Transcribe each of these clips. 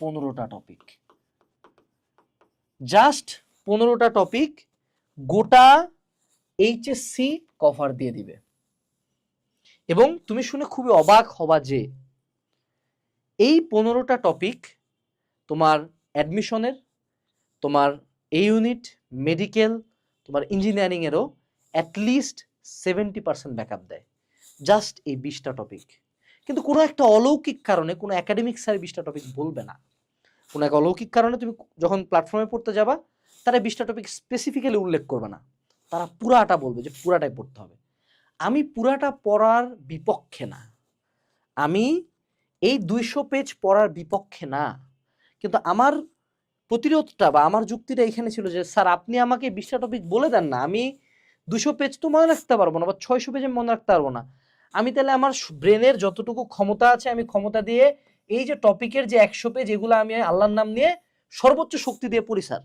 পনেরোটা topic just পনেরোটা topic গোটা এইচএসসি কভার দিয়ে দিবে। এবং তুমি শুনে খুবই অবাক হবা যে এই পনেরোটা টপিক তোমার অ্যাডমিশনের তোমার এ ইউনিট মেডিকেল তোমার ইঞ্জিনিয়ারিংয়েরও at least seventy percent backup দেয়। জাস্ট এই বিশটা টপিক কিন্তু কোনো একটা অলৌকিক কারণে, কোনো একাডেমিক স্যার বিশটা টপিক বলবে না। কোনো এক অলৌকিক কারণে তুমি যখন প্ল্যাটফর্মে পড়তে যাবা, তারা বিশটা টপিক স্পেসিফিক্যালি উল্লেখ করবে না। তারা পুরাটা বলবে যে পুরাটাই পড়তে হবে। আমি পুরাটা পড়ার বিপক্ষে না। আমি এই দুইশো পেজ পড়ার বিপক্ষে না। কিন্তু আমার প্রতিরোধটা বা আমার যুক্তিটা এখানে ছিল যে, স্যার, আপনি আমাকে বিশটা টপিক বলে দেন না। আমি দুশো পেজ তো মনে রাখতে পারব না বা ছয়শো পেজ মনে রাখতে পারব না। আমি তাহলে আমার ব্রেনের যতটুকু ক্ষমতা আছে, আমি ক্ষমতা দিয়ে এই যে টপিকের যে একশো পেজ এগুলো আমি আল্লাহর নাম নিয়ে সর্বোচ্চ শক্তি দিয়ে পড়ি, স্যার।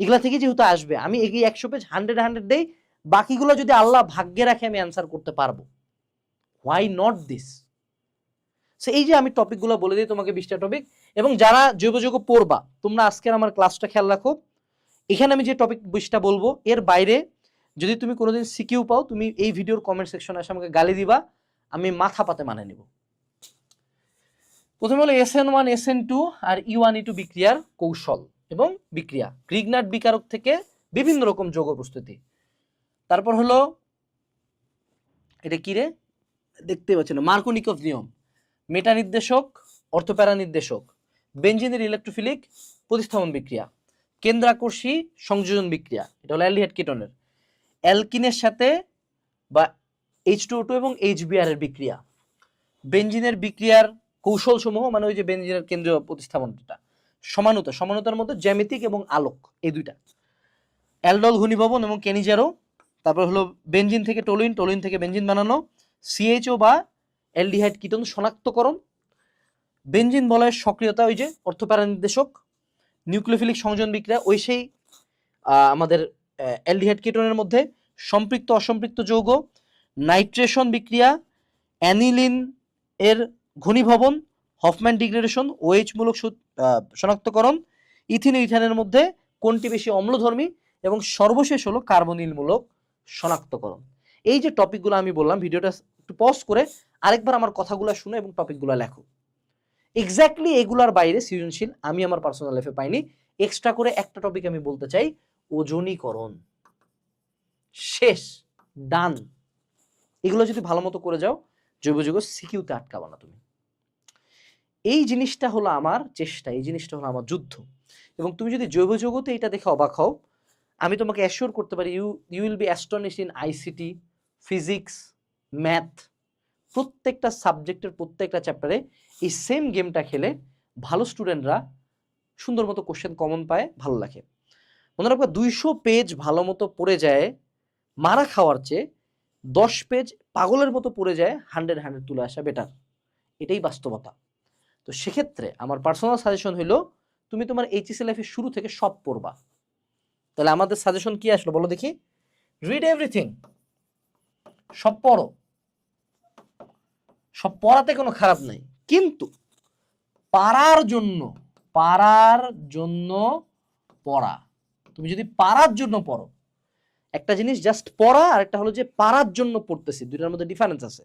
এগুলা থেকে যেহেতু আসবে, আমি এই একশো পেজ হান্ড্রেড হান্ড্রেড দেই, বাকিগুলো যদি আল্লাহ ভাগ্যে রাখে, আমি অ্যান্সার করতে পারব। হোয়াই নট দিস সো এই যে আমি টপিকগুলো বলে দিই তোমাকে বিশটা টপিক, এবং যারা জৈব যৌগ পড়বা, তোমরা আজকের আমার ক্লাসটা খেয়াল রাখো। এখানে আমি যে টপিক বিশটা বলব, এর বাইরে যদি তুমি কোনোদিন সিকিউ পাও, তুমি এই ভিডিওর কমেন্ট সেকশনে এসে আমাকে গালি দিবা, আমি মাথা পাতে মানে নিব। প্রথমে হলো S N one S N two আর ই ওয়ান ই টু বিক্রিয়ার কৌশল এবং বিক্রিয়া। গ্রিগনাট বিকারক থেকে বিভিন্ন রকম যোগ প্রস্তুতি। তারপর হলো, এটা কি রে? দেখতে পাচ্ছেন মার্কোনিকভ নিয়ম। মেটা নির্দেশক অর্থপ্যারা নির্দেশক বেঞ্জিনের ইলেকট্রোফিলিক প্রতিস্থাপন বিক্রিয়া, কেন্দ্রাকর্ষী সংযোজন বিক্রিয়া, এটা হলো অ্যালডিহাইড কিটনের। অ্যালকিনের সাথে বা এইচ টু টু এবং এইচ এর বিক্রিয়া। বেঞ্জিনের বিক্রিয়ার কৌশলসমূহ মানে ওই যে বেঞ্জিনের কেন্দ্রীয় প্রতিস্থাপনটা, সমানতা, সমানতার মধ্যে জ্যামিতিক এবং আলোক, এই দুইটা। অ্যালডল ঘনীভবন এবং কেনিজারো, তারপর হলো বেঞ্জিন থেকে টোলিন টোলিন থেকে বেঞ্জিন বানানো সিএইচও বা অ্যালডিহাইড কীটন শনাক্তকরণ বেঞ্জিন বলয়ের সক্রিয়তা, ওই যে অর্থপ্যারা নির্দেশক নিউক্লিওফিলিক সংযোজন বিক্রিয়া, ওই সেই আমাদের অ্যালডিহাইড কিটনের মধ্যে সম্পৃক্ত অসম্পৃক্ত যৌগ, নাইট্রেশন বিক্রিয়া, অ্যানিলিন এর ঘনীভবন, হফম্যান ডিগ্রেডেশন, ওএইচ মূলক শনাক্তকরণ, ইথিন ইথানের মধ্যে কোনটি বেশি অম্লধর্মী এবং সর্বশেষ হলো কার্বনিল মূলক শনাক্তকরণ। এই যে টপিকগুলো আমি বললাম, ভিডিওটা একটু পজ করে আরেকবার আমার কথাগুলো শুনে এবং টপিকগুলো লেখো। এক্স্যাক্টলি এগুলার বাইরে সৃজনশীল, আমি আমার পার্সোনাল লাইফে পাইনি। এক্সট্রা করে একটা টপিক আমি বলতে চাই ওজনীকরণ। শেষ, ডান। এগুলো যদি ভালো মতো করে যাও, জৈব যৌগ সিকিউতে আটকাবা না তুমি। এই জিনিসটা হলো আমার চেষ্টা, এই জিনিসটা হলো আমার যুদ্ধ। এবং তুমি যদি জৈব জগতে এটা দেখে অবাক হও, আমি তোমাকে অ্যাসিওর করতে পারি you you will be astonish in ICT physics math প্রত্যেকটা সাবজেক্টের প্রত্যেকটা চ্যাপ্টারে এই সেম গেমটা খেলে ভালো স্টুডেন্টরা সুন্দর মতো কোশ্চেন কমন পায়, ভালো লাগে। মনে রাখবা দুইশো পেজ ভালো মতো পড়ে যায়, মারা খাওয়ার চেয়ে দশ পেজ পাগলের মতো পড়ে যায় হান্ড্রেড হান্ড্রেড তুলে আসা বেটার এটাই বাস্তবতা। তো সেক্ষেত্রে আমার পার্সোনাল সাজেশন হইল, তুমি তোমার এইচএসি লাইফে শুরু থেকে সব পড়বা। তাহলে আমাদের সাজেশন কি আসলো বলো দেখি? রিড এভরিথিং সব পড়ো। সব পড়াতে কোনো খারাপ নাই। কিন্তু পারার জন্য পারার জন্য পড়া। তুমি যদি পারার জন্য পড়ো, একটা জিনিস জাস্ট পড়া আর একটা হলো যে পারার জন্য পড়তেছি, দুইটার মধ্যে ডিফারেন্স আছে।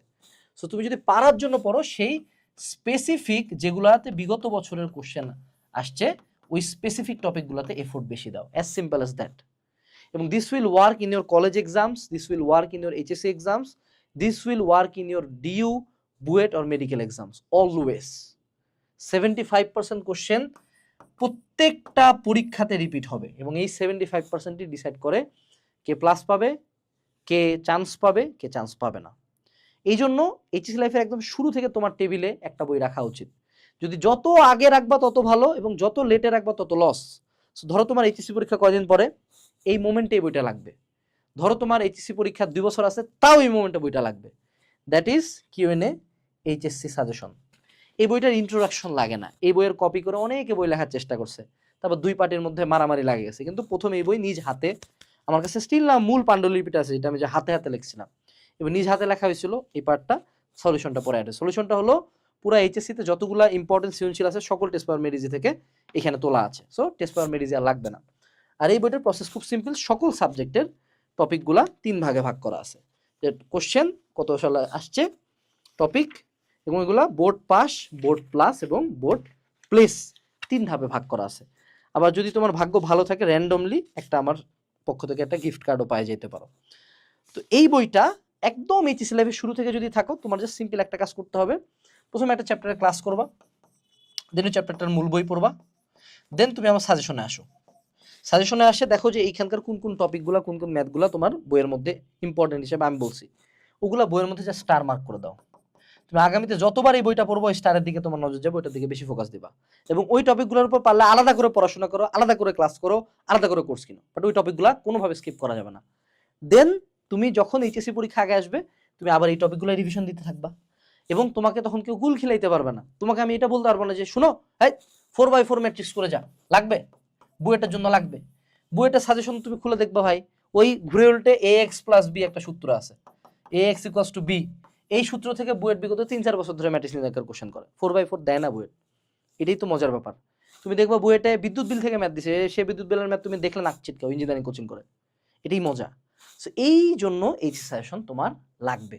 সো তুমি যদি পারার জন্য পড়ো, সেই স্পেসিফিক যেগুলাতে বিগত বছরের কোশ্চেন আসছে, ওই স্পেসিফিক টপিকগুলোতে এফোর্ট বেশি দাও অ্যাজ সিম্পল অ্যাজ দ্যাট এবং this will work in your college exams this will work in your HSC exams this will work in your DU BUET or medical exams always seventy five percent question প্রত্যেকটা পরীক্ষাতে repeat হবে এবং এই seventy five পার্সেন্টই decide করে k plus পাবে, কে chance পাবে, কে chance পাবে না। এই জন্য এইচএসি লাইফের একদম শুরু থেকে তোমার টেবিলে একটা বই রাখা উচিত। যদি যত আগে রাখবা, তত ভালো এবং যত লেটে রাখবা, তত লস ধরো তোমার এইচএসসি পরীক্ষা কয়দিন পরে? এই মোমেন্টে এই বইটা লাগবে। ধরো তোমার এইচএসসি পরীক্ষা দুই বছর আছে, তাও এই মোমেন্টে বইটা লাগবে। That is Q N QNA HSC suggestion এই বইটার ইন্ট্রোডাকশন লাগে না। এই বইয়ের কপি করে অনেকে বই লেখার চেষ্টা করছে। তারপর দুই পার্টির মধ্যে মারামারি লাগে গেছে। কিন্তু প্রথম এই বই নিজ হাতে, আমার কাছে স্টিল না মূল পাণ্ডুলিপিটা আছে, যেটা আমি যে হাতে হাতে লিখছিলাম। এবং নিজ হাতে লেখা হয়েছিল, এই পার্টটা সলিউশনটা পরে আসে সলিউশনটা হলো, পুরো এইচএসসিতে যতগুলা ইম্পর্টেন্ট সৃজনশীল আছে, সকল টেস্ট পেপার মেডিজি থেকে এখানে তোলা আছে। সো টেস্ট পেপার মেডিজি আর লাগবে না। আর এই বইটার প্রসেস খুব সিম্পল সকল সাবজেক্টের টপিকগুলা তিন ভাগে ভাগ করা আছে। যে কোশ্চেন কত সালে আসছে টপিক এবং এগুলা বোর্ড পাস বোর্ড প্লাস এবং বোর্ড প্লেস তিন ধাপে ভাগ করা আছে। আবার যদি তোমার ভাগ্য ভালো থাকে র্যান্ডমলি একটা আমার পক্ষ থেকে একটা গিফট কার্ডও পাই যেতে পারো। তো এই বইটা একদম এইচএসি লাইফের শুরু থেকে যদি থাকো, তোমার জাস্ট সিম্পল একটা কাজ করতে হবে। প্রথমে একটা চ্যাপ্টারের ক্লাস করবা দেন চ্যাপ্টারটার মূল বই পড়বা দেন তুমি আমার সাজেশনে আসো। সাজেশনে আসে দেখো যে এইখানকার কোন কোন টপিকগুলো কোন কোন ম্যাথগুলো তোমার বইয়ের মধ্যে ইম্পর্টেন্ট হিসেবে আমি বলছি। ওগুলা বইয়ের মধ্যে যা স্টার মার্ক করে দাও। তুমি আগামীতে যতবার এই বইটা পড়ব স্টারের দিকে তোমার নজর যাবে, ওইটার দিকে বেশি ফোকাস দিবা। এবং ওই টপিকগুলোর উপর পারলে আলাদা করে পড়াশোনা করো, আলাদা করে ক্লাস করো, আলাদা করে কোর্স কিনো। বাট ওই টপিকগুলো কোনোভাবে স্কিপ করা যাবে না। দেন তুমি যখন এইচএসসি পরীক্ষা আগে আসবে, তুমি আবার এই টপিকগুলো রিভিশন দিতে থাকবা। এবং তোমাকে তখন কেউ গুল খিলাইতে পারবে না। তোমাকে আমি এটা বলতে পারব না যে, শুনো হ্যাঁ ফোর বাই ফোর ম্যাট্রিক্স করে যা। লাগবে? বুয়েটার জন্য লাগবে? বুয়েটার সাজেশন তুমি খুলে দেখবা ভাই, ওই ঘুরে উল্টে এ এক্স প্লাস বি একটা সূত্র আছে। A X equals two B এই সূত্র থেকে বুয়েট বিগত তিন চার বছর ধরে ম্যাট্রিক্স নির্ণয় কোশ্চেন করে। ফোর বাই ফোর দেয় না বুয়েট। এটাই তো মজার ব্যাপার। তুমি দেখবা বুয়েটে বিদ্যুৎ বিল থেকে ম্যাথ দিছে, সে বিদ্যুৎ বিলের ম্যাথ তুমি দেখলে নাক কেউ ইঞ্জিনিয়ারিং কোচিং করে। এটাই মজা। সো এই জন্য এইচ সাজেশন তোমার লাগবে।